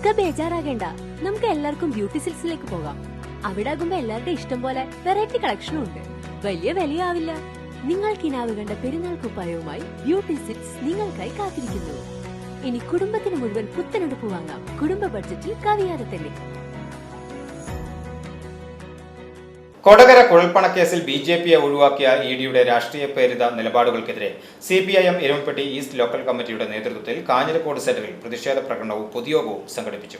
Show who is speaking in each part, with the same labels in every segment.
Speaker 1: ഇക്ക ബേജാറാകേണ്ട. നമുക്ക് എല്ലാവർക്കും ബ്യൂട്ടി സിൽസിലേക്ക് പോകാം. അവിടെ ആകുമ്പോ എല്ലാവരുടെ ഇഷ്ടം പോലെ വെറൈറ്റി കളക്ഷനും ഉണ്ട്. വലിയ വിലയാവില്ല. നിങ്ങൾ കിനാവ് കണ്ട പെരുന്നാൾ കുപ്പായവുമായി ബ്യൂട്ടി സിൽസ് നിങ്ങൾക്കായി കാത്തിരിക്കുന്നു. ഇനി കുടുംബത്തിന് മുഴുവൻ പുത്തനെടുപ്പ് വാങ്ങാം. കുടുംബ ബഡ്ജറ്റിൽ കവിയാതെ തന്നെ.
Speaker 2: കൊടകര കുഴൽപ്പണക്കേസിൽ ബി ജെ പിയെ ഒഴിവാക്കിയ ഇ ഡിയുടെ രാഷ്ട്രീയ പ്രേരിത നിലപാടുകൾക്കെതിരെ C P I M Erumappetty east local കമ്മിറ്റിയുടെ നേതൃത്വത്തിൽ കാഞ്ഞിരക്കോട് സെന്ററിൽ പ്രതിഷേധ പ്രകടനവും പൊതുയോഗവും സംഘടിപ്പിച്ചു.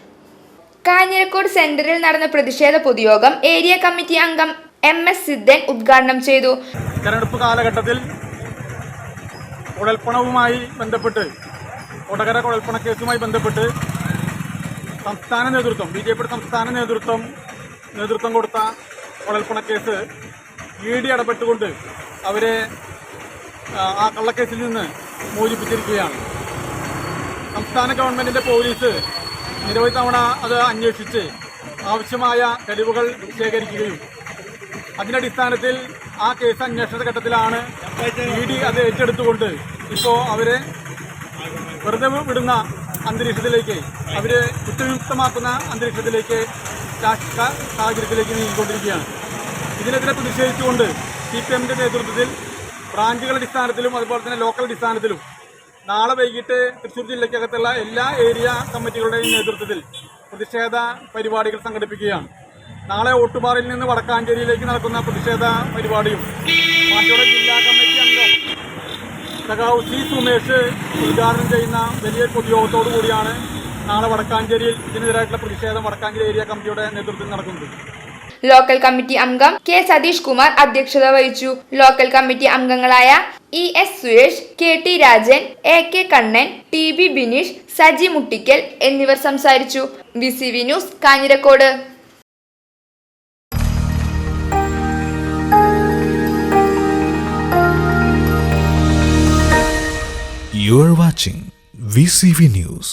Speaker 3: കാഞ്ഞിരക്കോട് സെന്ററിൽ നടന്ന പ്രതിഷേധ പൊതുയോഗം ഏരിയ കമ്മിറ്റി അംഗം എം എസ് സിദ്ധൻ ഉദ്ഘാടനം ചെയ്തു.
Speaker 4: തെരഞ്ഞെടുപ്പ് കാലഘട്ടത്തിൽ കുഴൽപ്പണവുമായി ബന്ധപ്പെട്ട് കൊടകര കുഴൽപ്പണ കേസുമായി ബന്ധപ്പെട്ട് സംസ്ഥാന നേതൃത്വം ബി ജെ പിയുടെ സംസ്ഥാന നേതൃത്വം നേതൃത്വം കൊടുത്ത കേസ് ഇ ഡി ഇടപെട്ടുകൊണ്ട് അവരെ ആ, കള്ളക്കേസിൽ നിന്ന് മോചിപ്പിച്ചിരിക്കുകയാണ്. സംസ്ഥാന ഗവൺമെന്റിന്റെ പോലീസ് നിരവധി തവണ അത് അന്വേഷിച്ച് ആവശ്യമായ തെളിവുകൾ ശേഖരിക്കുകയും അതിന്റെ അടിസ്ഥാനത്തിൽ ആ കേസ് അന്വേഷണ ഘട്ടത്തിലാണ് ഇ ഡി അത് ഏറ്റെടുത്തുകൊണ്ട് ഇപ്പോൾ അവരെ വെറുതെ വിടുന്ന അന്തരീക്ഷത്തിലേക്ക് അവരെ കുറ്റവിമുക്തമാക്കുന്ന അന്തരീക്ഷത്തിലേക്ക് രാഷ്ട്രീയ സാഹചര്യത്തിലേക്ക് നീങ്ങിക്കൊണ്ടിരിക്കുകയാണ്. ഇതിനെതിരെ പ്രതിഷേധിച്ചുകൊണ്ട് സി പി എമ്മിന്റെ നേതൃത്വത്തിൽ ബ്രാഞ്ചുകളുടെ അടിസ്ഥാനത്തിലും അതുപോലെ തന്നെ ലോക്കൽ അടിസ്ഥാനത്തിലും നാളെ വൈകിട്ട് തൃശ്ശൂർ ജില്ലയ്ക്കകത്തുള്ള എല്ലാ ഏരിയ കമ്മിറ്റികളുടെയും നേതൃത്വത്തിൽ പ്രതിഷേധ പരിപാടികൾ സംഘടിപ്പിക്കുകയാണ്. നാളെ ഓട്ടുപാറയിൽ നിന്ന് വടക്കാഞ്ചേരിയിലേക്ക് നടക്കുന്ന പ്രതിഷേധ പരിപാടിയും ജില്ലാ കമ്മിറ്റി അംഗം സഖാവ് സി സുമേഷ് ഉദ്ഘാടനം ചെയ്യുന്ന വലിയ പൊതുയോഗത്തോടു കൂടിയാണ് നാളെ വടക്കാഞ്ചേരിയിൽ ഇതിനെതിരായിട്ടുള്ള പ്രതിഷേധം വടക്കാഞ്ചേരി ഏരിയ കമ്മിറ്റിയുടെ നേതൃത്വത്തിൽ നടക്കുന്നത്
Speaker 3: ലോക്കൽ കമ്മിറ്റി അംഗം കെ സതീഷ് കുമാർ അധ്യക്ഷത വഹിച്ചു. ലോക്കൽ കമ്മിറ്റി അംഗങ്ങളായ E S Suresh K T Rajan A K Kannan T B Bineesh Saji Muttikkal എന്നിവർ സംസാരിച്ചു. B C V news Kanjirakode.
Speaker 5: You are watching VCV News.